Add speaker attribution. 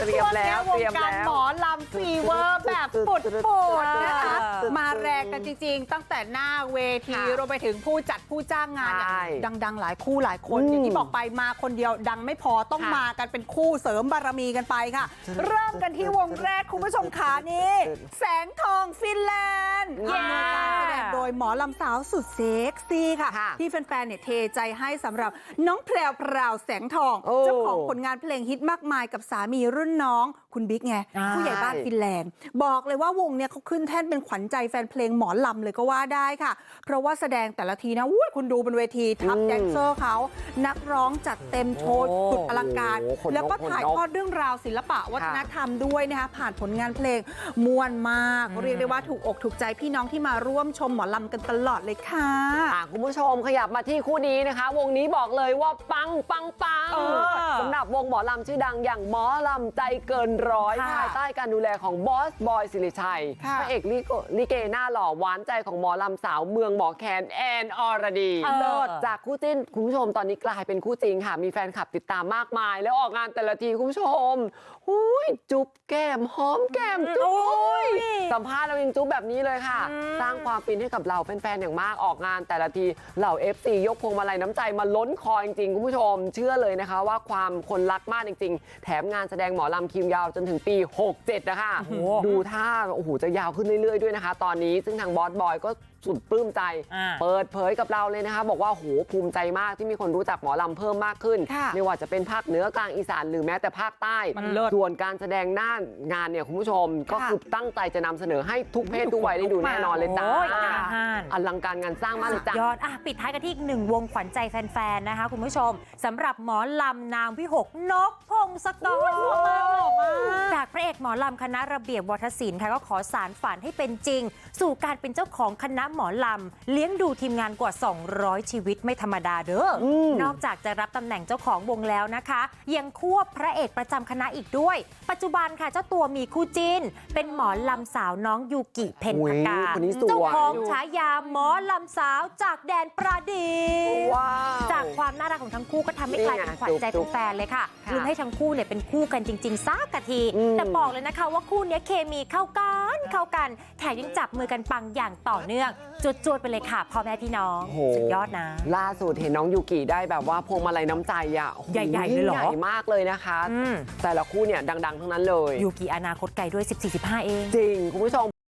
Speaker 1: เตรียม
Speaker 2: ช่วง
Speaker 1: แล้
Speaker 2: เนี้ยวว
Speaker 1: เต
Speaker 2: ง
Speaker 1: รียม
Speaker 2: การ
Speaker 1: แล้ว
Speaker 2: หมอลำฟีเวอร์แบบปุดปุดๆนะคะมาแรงกันจริงๆ ตั้งแต่หน้าเวที
Speaker 1: ค่ะ
Speaker 2: รวมไปถึงผู้จัดผู้จ้างงานเนี่ย
Speaker 1: ใช่
Speaker 2: ดังๆ หลายคู่หลายคน
Speaker 1: อืม
Speaker 2: อย่างที่บอกไปมาคนเดียวดังไม่พอต้อง
Speaker 1: ค่ะ
Speaker 2: มากันเป็นคู่เสริมบารมีกันไปค่ะ เริ่มกันที่วงแรกคุณผู้ชมขานี้แสงทองฟินแลนด์
Speaker 1: เย้
Speaker 2: อำนวยการแสดงโดยหมอลำสาวสุดเซ็กซี่ค่ะ
Speaker 1: ค่ะ
Speaker 2: ที่แฟนๆเนี่ยเทใจให้สำหรับน้องแพรวพราวแสงทอง
Speaker 1: โอ้
Speaker 2: เจ้าของผลงานเพลงฮิตมากมายกับสามีรุ่นน้องคุณบิ๊กไง
Speaker 3: อ่า
Speaker 2: ผู้ใหญ่บ้านฟินแลนด์ บอกเลยว่าวงเนี่ยเขาขึ้นแท่นเป็นขวัญใจแฟนเพลงหมอลำเลยก็ว่าได้ค่ะ เพราะว่าแสดงแต่ละทีนะอุ้ยคุณดูบนเวทีทัพ
Speaker 1: อืม
Speaker 2: แดนเซอร์เขานักร้องจัดเต็มโชว์
Speaker 3: โอ้
Speaker 2: สุดอลังการ
Speaker 1: โอ้โหขนนก
Speaker 2: แล้วก็ถ่าย
Speaker 1: ขนนก
Speaker 2: ทอดเรื่องราวศิลปะวัฒนธรรมด้วยนะคะผ่านผลงานเพลงม่วนมาก เรียกได้ว่าถูกอกถูกใจพี่น้องที่มาร่วมชมหมอลำกันตลอดเลยค่ะ
Speaker 1: อะคุณผู้ชมขยับมาที่คู่นี้นะคะ วงนี้บอกเลยว่าปังปังปัง
Speaker 3: เออ
Speaker 1: สำหรับวงหมอลำชื่อดังอย่างหมอลำใจเกินร้อย
Speaker 3: ค่ะ
Speaker 1: ภายใต้การดูแลของบอสบอยสิริชัย
Speaker 2: ค่ะ
Speaker 1: พระเอกลิโกลิเกหน้าหล่อหวานใจของหมอลำสาวเมืองหมอแคนแอนอรดี
Speaker 3: เออ
Speaker 1: เลิศจากคู่จิ้นคุณผู้ชมตอนนี้กลายเป็นคู่จริงค่ะ มีแฟนคลับติดตามมากมาย แล้วออกงานแต่ละทีคุณผู้ชมหุยจุ๊บแก้มหอมแก้มจุ๊บ
Speaker 3: โอ้ย
Speaker 1: สัมภาษณ์เรายังจุ๊บแบบนี้เลยค่ะ
Speaker 3: อืม
Speaker 1: สร้างความฟินให้กับเราแฟนๆอย่างมากออกงานแต่ละทีเหล่า FC ยกพวงมาลัยน้ำใจมาล้นคอจริงๆคุณผู้ชม เชื่อเลยนะคะว่าความคนรักมากจริง ๆ แถมงานแสดงหมอลำคิวยาวจนถึงปี 67 นะคะ
Speaker 3: โอ้โห
Speaker 1: ดูท่าโอ้โหจะยาวขึ้นเรื่อยๆด้วยนะคะ ตอนนี้ซึ่งทางบอสบอยก็สุดปลื้มใจ
Speaker 3: อ่า
Speaker 1: เปิดเผยกับเราเลยนะคะ บอกว่าโหภูมิใจมากที่มีคนรู้จักหมอลำเพิ่มมากขึ้น
Speaker 2: ค่ะ
Speaker 1: ไม่ว่าจะเป็นภาคเหนือกลางอีสานหรือแม้แต่ภาคใต้
Speaker 3: มันเลิศ
Speaker 1: ส่วนการแสดงหน้างานเนี่ยคุณผู้ชม ก็
Speaker 2: ค่ะ
Speaker 1: คือตั้งใจจะนำเสนอให้ทุกเพศทุกวัยได้ดูแน่นอนเลยจ้า
Speaker 3: โอ้ยกล้าหาญ
Speaker 1: อลังการงานสร้างมากเลยจ้า
Speaker 3: ยอดอะปิดท้ายกันที่อีกหนึ่งวงขวัญใจแฟนๆนะคะ คุณผู้ชมสำหรับหมอลำนามวิหกนกพงศกรจากพระเอกหมอลำคณะระเบียบวัฒศิลป์ค่ะก็ขอสารฝันให้เป็นจริง สู่การเป็นเจ้าของคณะหมอลำ เลี้ยงดูทีมงานกว่า 200 ชีวิตไม่ธรรมดาเด้ออ
Speaker 1: ม
Speaker 3: นอกจากจะรับตำแหน่งเจ้าของวงแล้วนะคะ ยังควบพระเอกประจำคณะอีกด้วย ปัจจุบันค่ะเจ้าตัวมีคู่จิ้น เป็นหมอลำสาวน้องยูกิเพนพกา
Speaker 1: อุ๊ยคนนี้สวย
Speaker 3: เจ้าของฉายาหมอลำสาวจากแดนประดิษฐ์
Speaker 1: ว้าว
Speaker 3: จากความน่ารักของทั้งคู่ก็ทำให้กลายเป็นขวัญใจ
Speaker 1: จุ๊บ
Speaker 3: แฟนๆเลยค่ะ
Speaker 1: ค่ะ
Speaker 3: ลุ้นให้ทั้งคู่เนี่ยเป็นคู่กันจริงๆซักกะที
Speaker 1: อืม
Speaker 3: แต่บอกเลยนะคะว่าคู่เนี้ยเคมีเข้ากันเข้ากัน แถมยังจับมือกันปังอย่างต่อเนื่องจวดๆไปเลยค่ะพ่อแม่พี่น้อง
Speaker 1: โอ้โห
Speaker 3: สุดยอดนะ
Speaker 1: ล่าสุดเห็นน้องยูกิได้แบบว่าพวงมาลัยน้ำใจอะโอ้โให
Speaker 3: ญ่ๆเลยเหรอ
Speaker 1: งใหญ่มากเลยนะคะ
Speaker 3: อืม
Speaker 1: แต่ละคู่เนี่ยดัง ๆ ทั้งนั้นเลย
Speaker 3: ยูกิอนาคตไกลด้วย 14-15 เอง
Speaker 1: จริง คุณผู้ชม